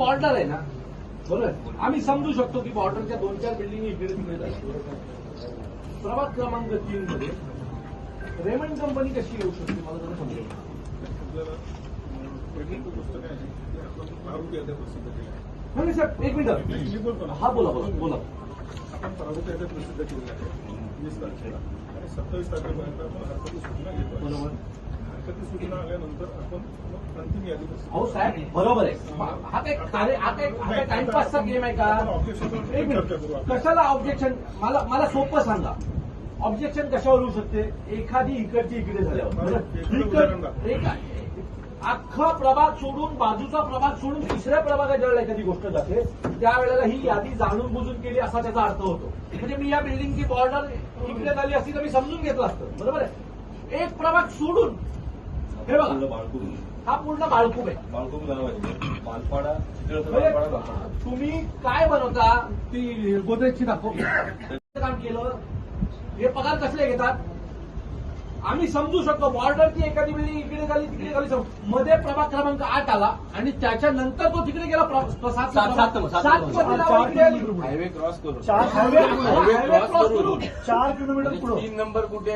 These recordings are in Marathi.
बॉर्डर आहे ना. बरोबर? आम्ही समजू शकतो की बॉर्डरच्या दोन चार बिल्डिंग इकडे तिकडे जाईल प्रभाग क्रमांक तीन मध्ये रेमंड कंपनी कशी येऊ शकते? मला जरा समजेल पुस्तक आहे आपण साहेब एक मिनिट. हा बोला बोला बोला. आपण प्रारूप याद्या प्रसिद्ध केलेल्या आहे वीस तारखेला आणि सत्तावीस तारखेपर्यंत आपण सूचना घेतो बरोबर. हरकती सूचना आल्यानंतर आपण मग अंतिम यादी प्रसिद्ध अहो साहेब बरोबर आहे. हा. कार्य हा हा काही टाइमपासचा गेम आहे का? एक मिनिट. आपण. कशाला ऑब्जेक्शन मला मला सोपं सांगा. ऑब्जेक्शन कशावर होऊ शकते? एखादी इकडची इकडे झाल्यावर. एक- अख्खा प्रभाग सोडून बाजूचा प्रभाग सोडून तिसऱ्या प्रभागात ज्यावेळेला एखादी गोष्ट जाते त्यावेळेला ही यादी जाणून बुजून केली असा त्याचा अर्थ होतो. म्हणजे मी या बिल्डिंगची बॉर्डर इकडे झाली असती तर मी समजून घेतलं असतं. बरोबर आहे? एक प्रभाग सोडून हे बघा. बाळकूम हा पूर्ण बाळकूप आहे. बाळकूम गाव आहे दाखवा. तुम्ही काय बनवता? ती गोदरेजची दाखव. काम केलं. हे पगार कसले घेतात? आम्ही समजू शकतो. बॉर्डरची एखादी बिल्डिंग इकडे झाली तिकडे झाली. मध्ये प्रभाग क्रमांक आठ आला आणि त्याच्यानंतर तो तिकडे गेला. हायवे क्रॉस करून. चार किलोमीटर पुढे. तीन नंबर कुठे?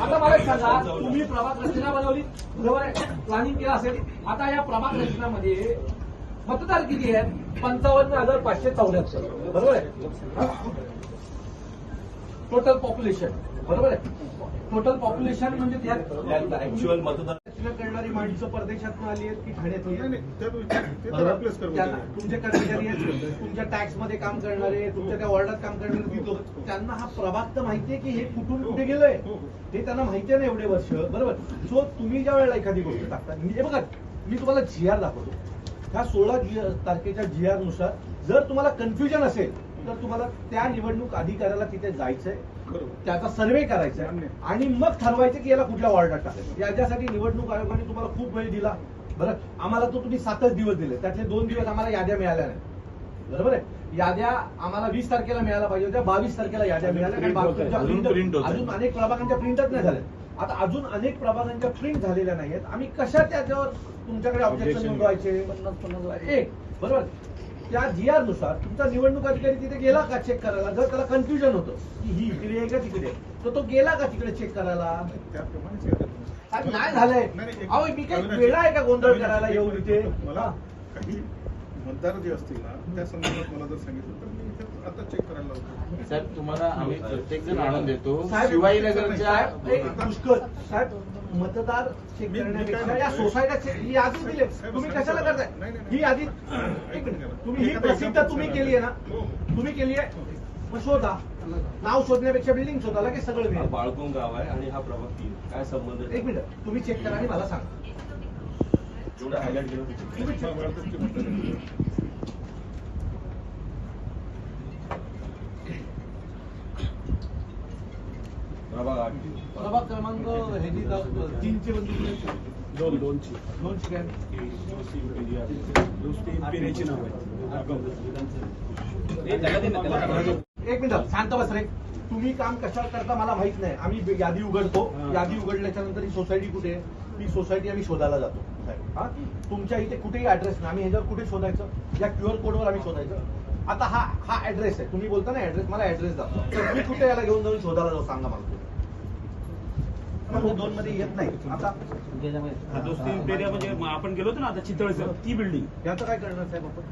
आता मला एक सांगा तुम्ही प्रभाग रचना बनवली बरोबर आहे प्लॅनिंग केलं असेल. आता या प्रभाग रचनामध्ये मतदार किती आहेत? पंचावन्न हजार पाचशे चौऱ्याहत्तर. बरोबर आहे? टोटल पॉप्युलेशन बरोबर आहे टोटल पॉप्युलेशन म्हणजे त्यात ऍक्च्युअल मतदार रचना करणारी माणसं परदेशातून आली आहेत की ठाण्यातली नाही आहेत? नाही त्यात विचार- ते तर बरोबर? आपलेच कर्मचारी त्यांना- आहेत. तुमचे कर्मचारी आहेत तुमच्या टॅक्समध्ये काम करणारे तुमच्या त्या वॉर्डात काम करणारे ती लोक त्यांना हा प्रभाग तर माहितीये की हे कुठून कुठे गेलंय हो, हो. हे त्यांना माहितीये ना एवढे वर्ष बरोबर सो तुम्ही ज्या वेळेला एखादी गोष्ट टाकता मी- हे बघा मी तुम्हाला जी आर दाखवतो ह्या सोळा जी तारखेच्या जी आरनुसार जर तुम्हाला कन्फ्युजन असेल तर तुम्हाला त्या निवडणूक अधिकाऱ्याला तिथे जायचंय. बरोबर. त्याचा सर्वे करायचा आणि मग ठरवायचं की याला कुठल्या वॉर्डात टाकायचं याच्यासाठी निवडणूक आयोगाने तुम्हाला खूप वेळ दिला. बरं आम्हाला तो तुम्ही सातच दिवस दिले. त्यातले दोन दिवस आम्हाला याद्या मिळाल्या नाही. बरोबर आहे? याद्या आम्हाला वीस तारखेला मिळायला पाहिजे होत्या बावीस तारखेला याद्या मिळाल्या. अजून अनेक प्रभागांच्या प्रिंटच नाही झाल्या. आता अजून अनेक प्रभागांच्या प्रिंट झालेल्या नाहीयेत. आम्ही कशा त्याच्यावर तुमच्याकडे ऑब्जेक्शन नोंदवायचे? पन्नास पन्नास एक. बरोबर? त्या जी आरनुसार तुमचा निवडणूक अधिकारी तिथे गेला का चेक करायला? जर त्याला कन्फ्युजन होतं की ही इकडे आहे का तिकडे तर तो गेला का तिकडे चेक करायला? साहेब, नाही झालंय. अहो, मी काही वेडा आहे का गोंधळ करायला एक- इथे? मला. काही मतदार जे असतील ना त्या संदर्भात मला जर सांगितलं तर मी आता चेक करायला लावतो. साहेब तुम्हाला आम्ही प्रत्येक जण आणून देतो. साहेब, शिवाजीनगरच्या पुष्कळ. साहेब मतदार चेक करण्यापेक्षा या? सोसायट्या चेक ही यादी दिली. तुम्ही कशाला करताय? ही यादी तुम्ही ही प्रसिद्ध example तुम्ही. केली आहे ना? हो. तुम्ही केली आहे? मग शोधा. नाव शोधण्यापेक्षा बिल्डिंग शोधा. लगेच सगळं हा मिळेल बाळकूम गाव आहे आणि हा प्रभाग तीन काय संबंध? एक मिनिट. तुम्ही चेक करा आणि मला सांगा. जेवढं हायलाइट केलं तुम्ही. प्रभाग आठ. प्रभाग क्रमांक हे जी जाऊ- तीनचे बंधू दोन दोनची. दोनशे काय? एक मिनिट शांत बस रे. तुम्ही काम कशावर करता मला माहीत नाही. आम्ही यादी उघडतो. यादी उघडल्याच्या नंतर ही सोसायटी कुठे आहे? ती सोसायटी आम्ही शोधायला जातो साहेब. हा? तुमच्या इथे कुठेही ऍड्रेस नाही. आम्ही ह्याच्यावर कुठे शोधायचं? या क्यूआर कोडवर आम्ही शोधायचं. आता हा हा ऍड्रेस आहे. तुम्ही बोलता ना ऍड्रेस मला ऍड्रेस दाखवा. तर तुम्ही कुठे याला घेऊन जाऊन शोधायला जाऊ सांगा मला. दोन मध्ये येत नाही. आता दोस्ती इम्पेरिया म्हणजे आपण गेलो होतो ना आता चितळचं ती बिल्डिंग याचं काय करणार साहेब आपण?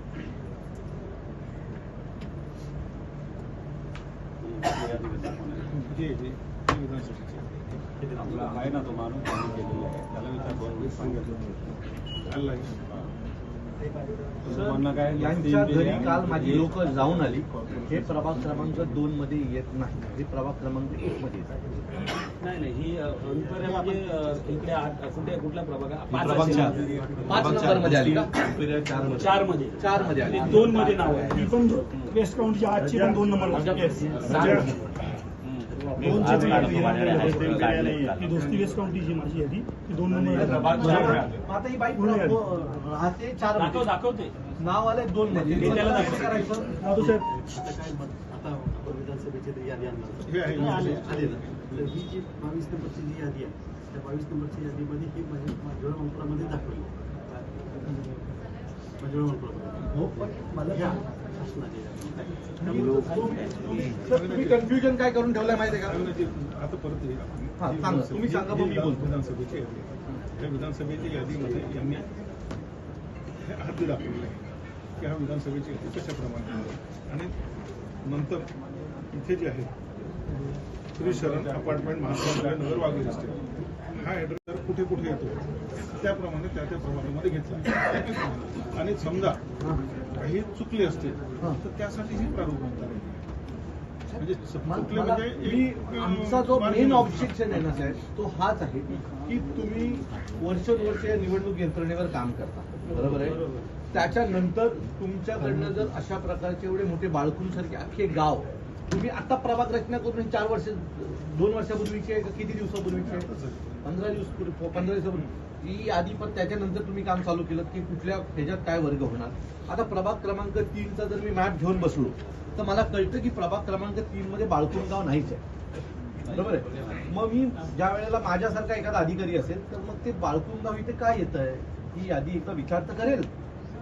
आहे ना तो माणूस त्यांनी केलेला आहे. त्याला विचार दोन सांगितलं चाललंय. तुझं म्हणणं काय यांच्या घरी काल माझी लोक जाऊन आली. हे प्रभाग क्रमांक दोन मध्ये येत नाही. हे प्रभाग क्रमांक एक मध्ये येत नाही नाही ही म्हणजे अ, इकडे आठ कुठे कुठल्या प्रभाग. चार. पाच नंबरमध्ये आली का? Superior चारमध्ये. आली. दोन मध्ये नाव आहे. ती पण वेस्ट काउंटची आजची पण दोन नंबर म्हणजे- Yes. चार. दोनशे ही दोस्ती वेस्ट काउंटीची माझी यादी ती. दोन नंबर ही. दाखवते नाव आले. दोन हे दादू साहेब. विधानसभेची यादी हे ही जी बावीस नंबरची जी यादी आहे त्या बावीस नंबरच्या यादीमध्ये ही माझ्या माझ्या मंत्रामध्ये दाखवली. माझ्या मंत्रामध्ये. तुम्ही कन्फ्युजन काय करून ठेवलंय माहिती का आता परत. तुम्ही सांगा, मी बोलतो. विधानसभेची यादी विधानसभेच्या यादीमध्ये यांनी हद्द दाखवलेलं आहे की हा विधानसभेची यादी कशाप्रमाणे. आणि नंतर इथे जे आहे श्री शरण अपार्टमेंट महात्मा नगर रस्ते हा कुठे कुठे येतो? त्याप्रमाणे त्या त्या प्रमाणामध्ये घेतला. आणि समजा काही चुकले असतील तर त्यासाठी हे प्रारूप म्हणतात. म्हणजे म्हणजे आमचा जो मेन. ऑब्जेक्शन आहे ना साहेब तो हाच आहे की तुम्ही वर्षोनवर्ष या निवडणूक यंत्रणेवर काम करता. बरोबर आहे? त्याच्यानंतर तुमच्याकडनं जर अशा प्रकारचे एवढे मोठे बाळकूंसारखे अख्खे गाव तुम्ही आता प्रभाग रचना करून चार वर्ष दोन वर्षापूर्वीचे आहे का? किती दिवसापूर्वीचे आहे? पंधरा दिवस पूर्वी पंधरा दिवसापूर्वी. ही यादी पण त्याच्यानंतर तुम्ही काम चालू केलं की कुठल्या ह्याच्यात काय वर्ग होणार? आता प्रभाग क्रमांक तीनचा जर मी मॅप घेऊन बसलो तर मला कळतं की प्रभाग क्रमांक तीन मध्ये बाळकुण गाव नाहीच आहे. बरोबर आहे? मग मी ज्या वेळेला माझ्यासारखा एखादा अधिकारी असेल तर मग ते बाळकुणगाव इथे काय येत आहे? ही यादी एकदा विचार तर करेल.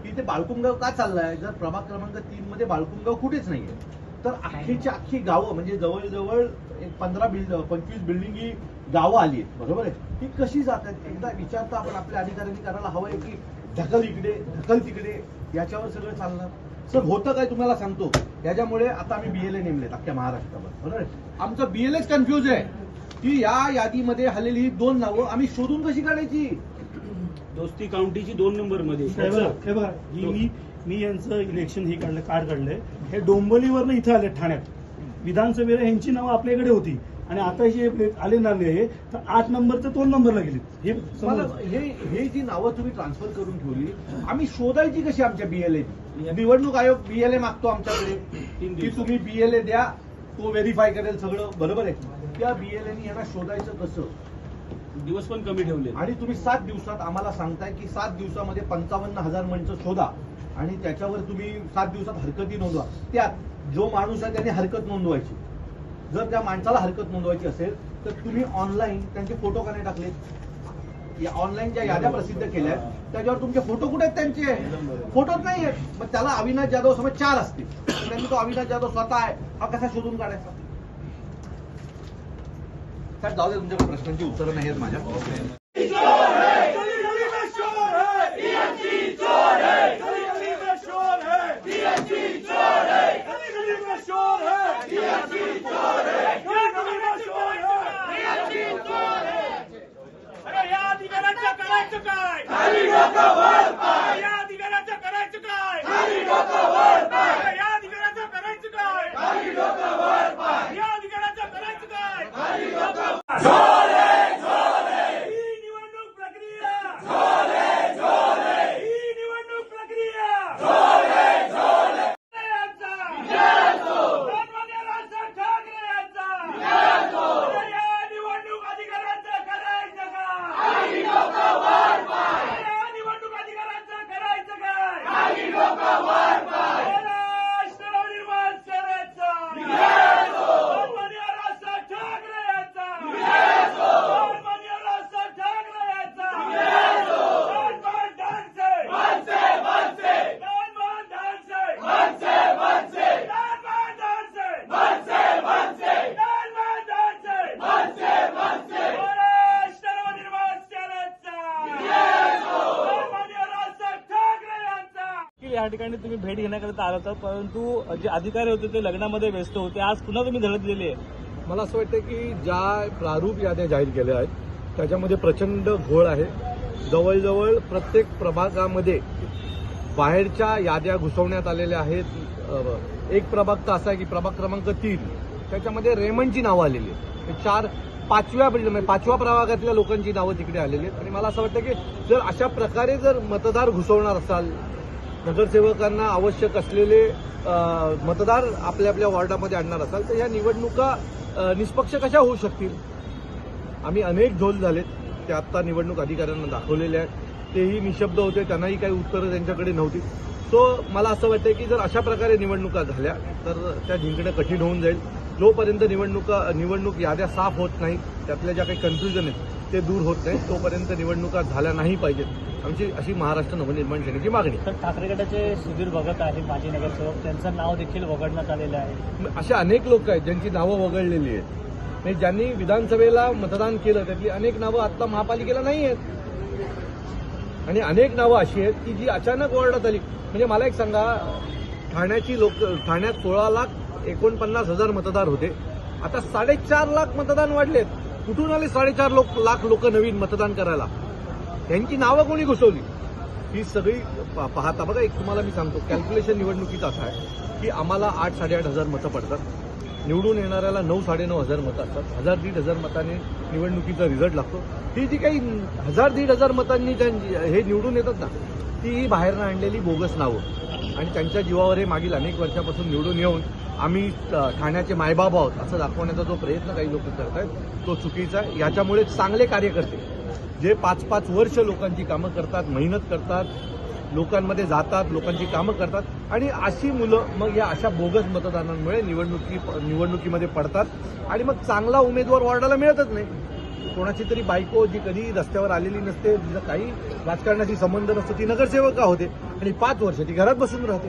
की इथे बाळकुणगाव का चाललाय जर प्रभाग क्रमांक तीन मध्ये बाळकुणगाव कुठेच नाहीये. तर अख्खीची अख्खी गावं म्हणजे जवळजवळ एक पंधरा बिल्ड पंचवीस बिल्डिंग ही गावं आली आहेत बरोबर आहे? ती कशी जातात एकदा विचार तर आपण आपल्या अधिकाऱ्यांनी करायला हवंय की ढकल इकडे ढकल तिकडे याच्यावर सगळं चालणार. सर होतं काय तुम्हाला सांगतो? याच्यामुळे आता आम्ही बीएलए नेमलेत अख्ख्या महाराष्ट्रावर बरोबर आहे? आमचं बीएलएच कन्फ्युज आहे. की या यादीमध्ये आलेली ही दोन नावं आम्ही शोधून कशी काढायची? दोस्ती काउंटीची दोन नंबरमध्ये हे बघा हे बघा ही मी मी यांचं इलेक्शन हे काढलं कार्ड काढलंय. हे डोंबोलीवरनं इथं आले ठाण्यात. विधानसभेला यांची नावं आपल्याकडे होती. आणि आता जे आले नाले आहे तर आठ नंबरचं दोन नंबरला गेले हे हे हे जी नावं तुम्ही ट्रान्सफर करून ठेवली आम्ही शोधायची कशी आमच्या बीएलए निवडणूक आयोग बीएलए मागतो आमच्याकडे. की. तुम्ही बीएलए द्या तो व्हेरीफाय करेल सगळं. बरोबर आहे? त्या बीएलएनी यांना शोधायचं कसं? दिवस पण कमी ठेवले आणि तुम्ही सात दिवसात आम्हाला सांगताय की सात दिवसामध्ये पंचावन्न हजार मंच शोधा. आणि त्याच्यावर तुम्ही सात दिवसात हरकती नोंदवा. त्यात जो माणूस आहे त्याने हरकत नोंदवायची. जर त्या माणसाला हरकत नोंदवायची असेल तर तुम्ही ऑनलाईन त्यांचे फोटो का नाही टाकलेत या ऑनलाईन ज्या याद्या प्रसिद्ध केल्या आहेत, त्याच्यावर तुमचे फोटो कुठे आहेत त्यांचे? फोटोच नाही आहेत. मग त्याला अविनाश जाधव समज चार असतील. त्यांनी तो अविनाश जाधव स्वतः आहे. हा कसा शोधून काढायचा? साहेब जाऊ दे तुमच्याकडे प्रश्नांची उत्तरं नाही आहेत माझ्या. अरे या अधिकाऱ्यांचं करायचं काय या अधिकाऱ्यांचं करायचं काय अरे या अधिकाऱ्यांचं करायचं काय या अधिकाऱ्यांचं करायचं काय ही निवडणूक प्रक्रिया ही निवडणूक प्रक्रिया यांचा. सन्मान्य राज ठाकरे यांचा. अरे या निवडणूक अधिकाऱ्यांचं करायचं काय या निवडणूक अधिकाऱ्यांचं करायचं काय महाराष्ट्र नवनिर्माण सेनेचा सन्मान्य राज ठाकरे यांचा सन्मान्य राज ठाकरे यांचा सन्मान ढांचे सन्मान ढांचे सन्मान ढांचे सन्मान ढांचे महाराष्ट्र नवनिर्माण सेनेचा सन्मान्य राज ठाकरे यांचा या ठिकाणी तुम्ही भेट घेण्याकरिता आला होता परंतु जे अधिकारी होते ते लग्नामध्ये व्यस्त होते. आज पुन्हा तुम्ही धडक दिली आहे. मला असं वाटतं की ज्या प्रारूप याद्या जाहीर केल्या आहेत त्याच्यामध्ये प्रचंड घोळ आहे. जवळजवळ प्रत्येक प्रभागामध्ये बाहेरच्या याद्या घुसवण्यात आलेल्या आहेत. एक प्रभाग तर असा आहे की प्रभाग क्रमांक तीन. त्याच्यामध्ये रेमंडची नावं आलेली आहेत. चार पाचव्या म्हणजे पाचव्या प्रभागातल्या लोकांची नावं तिकडे आलेली आहेत. आणि मला असं वाटतं की जर अशा प्रकारे जर मतदार घुसवणार असाल नगरसेवकांना आवश्यक असलेले मतदार आपल्या आपल्या वॉर्डामध्ये आणणार असाल तर या निवडणुका निष्पक्ष कशा होऊ शकतील? आम्ही अनेक झोल झालेत ते आत्ता निवडणूक अधिकाऱ्यांना दाखवलेले आहेत. तेही निशब्द होते त्यांनाही काही उत्तरं त्यांच्याकडे नव्हती. सो मला असं वाटतं की जर अशा प्रकारे निवडणुका झाल्या तर त्या जिंकणं कठीण होऊन जाईल. जोपर्यंत निवडणुका निवडणूक याद्या साफ होत नाहीत त्यातल्या ज्या काही कन्फ्युजन आहेत ते दूर होत नाहीत तोपर्यंत निवडणुका झाल्या नाही पाहिजेत. आमची अशी महाराष्ट्र नवनिर्माण सेनेची मागणी. आहे. तर ठाकरे गटाचे सुधीर भगत आहेत माजी नगरसेवक. त्यांचं नाव देखील वगळण्यात आलेलं आहे. असे अनेक लोक आहेत ज्यांची नावं वगळलेली आहेत. म्हणजे ज्यांनी विधानसभेला मतदान केलं त्यातली अनेक नावं आता महापालिकेला नाही आहेत. आणि अनेक नावं अशी आहेत की जी अचानक वळण्यात आली. म्हणजे मला एक सांगा ठाण्याची लोक ठाण्यात सोळा लाख एकोणपन्नास हजार मतदार होते. आता साडेचार लाख मतदान वाढलेत. कुठून आले साडेचार लोक लाख लोक नवीन मतदान करायला? त्यांची नावं कोणी घुसवली? ही सगळी पाहता बघा एक तुम्हाला मी सांगतो कॅल्क्युलेशन निवडणुकीत असं आहे की आम्हाला आठ साडेआठ हजार मतं पडतात. निवडून येणाऱ्याला नऊ साडेनऊ हजार मतं असतात. हजार दीड हजार मताने निवडणुकीचा रिझल्ट लागतो. ही जी काही हजार दीड हजार मतांनी ज्यां- हे निवडून येतात ना ती ही बाहेरनं आणलेली बोगस नावं. आणि त्यांच्या जीवावर हे मागील अनेक वर्षापासून निवडून येऊन आम्ही ठाण्याचे मायबाब आहोत असं दाखवण्याचा जो प्रयत्न काही लोक करत आहेत तो चुकीचा आहे. याच्यामुळे चांगले कार्यकर्ते जे पाच पाच वर्ष लोकांची कामं करतात मेहनत करतात लोकांमध्ये जातात लोकांची कामं करतात आणि अशी मुलं मग या अशा बोगस मतदानांमुळे निवडणुकी निवडणुकीमध्ये पडतात. आणि मग चांगला उमेदवार वॉर्डाला मिळतच नाही. कोणाची तरी बायको जी कधी रस्त्यावर आलेली नसते तिचा काही राजकारणाशी संबंध नसतो ती नगरसेवका होते. आणि पाच वर्ष ती घरात बसून राहते.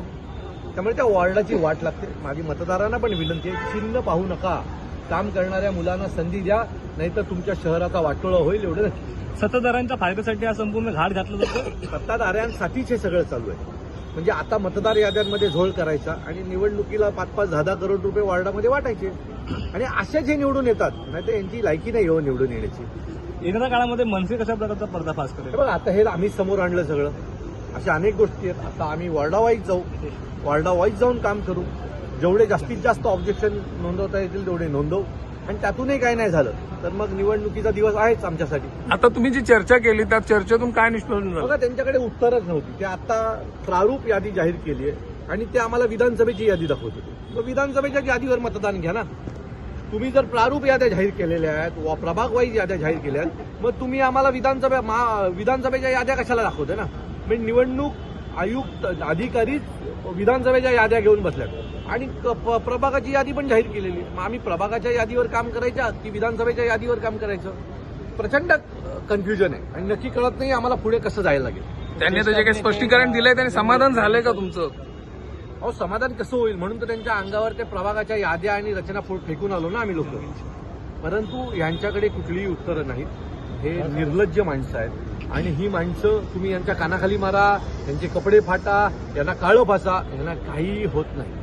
त्यामुळे त्या वॉर्डाची वाट लागते. माझी मतदारांना पण विनंती आहे चिन्ह पाहू नका. काम करणाऱ्या मुलांना संधी द्या नाहीतर तुमच्या शहराचा वाटोळा होईल एवढं नक्की. सत्ताधाऱ्यांच्या फायद्यासाठी हा संपूर्ण घाट घातला जातो. सत्ताधाऱ्यांसाठीच हे सगळं चालू आहे. म्हणजे आता मतदार याद्यांमध्ये झोळ करायचा आणि निवडणुकीला पाच पाच दहा दहा करोड रुपये वॉर्डामध्ये वाटायचे. आणि असेच हे निवडून येतात नाही तर यांची लायकी नाही हो निवडून येण्याची. येणाऱ्या काळामध्ये मनसे कशा प्रकारचा पर्दाफाश करेल? बघा आता हे आम्ही समोर आणलं सगळं. अशा अनेक गोष्टी आहेत. आता आम्ही वॉर्डा वाईज जाऊ. वॉर्डा वाईज जाऊन काम करू. जेवढे जास्तीत जास्त ऑब्जेक्शन नोंदवता येतील तेवढे नोंदवू. आणि त्यातूनही काय नाही झालं. तर मग निवडणुकीचा दिवस आहेच आमच्यासाठी. आता तुम्ही जी चर्चा केली त्या चर्चेतून काय निष्पन्न झालं? बघा त्यांच्याकडे उत्तरच नव्हती. ते आता प्रारूप यादी जाहीर केली आहे आणि ते आम्हाला विधानसभेची यादी दाखवत होते मग विधानसभेच्या यादीवर मतदान घ्या ना. तुम्ही जर प्रारूप याद्या जाहीर केलेल्या आहेत वा प्रभाग वाईज याद्या जाहीर केल्या आहेत मग तुम्ही आम्हाला विधानसभा विधानसभेच्या याद्या कशाला दाखवते ना? म्हणजे निवडणूक आयुक्त अधिकारीच विधानसभेच्या याद्या घेऊन बसल्यात. आणि प्रभागाची यादी पण जाहीर केलेली. मग आम्ही प्रभागाच्या यादीवर काम करायच्या की विधानसभेच्या यादीवर काम करायचं? प्रचंड कन्फ्युजन आहे. आणि नक्की कळत नाही आम्हाला पुढे कसं जायला लागेल. त्यांनी जे काही स्पष्टीकरण दिलंय त्यांनी समाधान झालंय का तुमचं? अहो समाधान कसं होईल? म्हणून तर त्यांच्या अंगावर ते प्रभागाच्या याद्या आणि रचना फेकून आलो ना आम्ही लोक. परंतु यांच्याकडे कुठलीही उत्तरं नाहीत. हे निर्लज्ज माणसं आहेत. आणि ही माणसं तुम्ही यांच्या कानाखाली मारा यांचे कपडे फाटा यांना काळं फासा यांना काही होत नाही.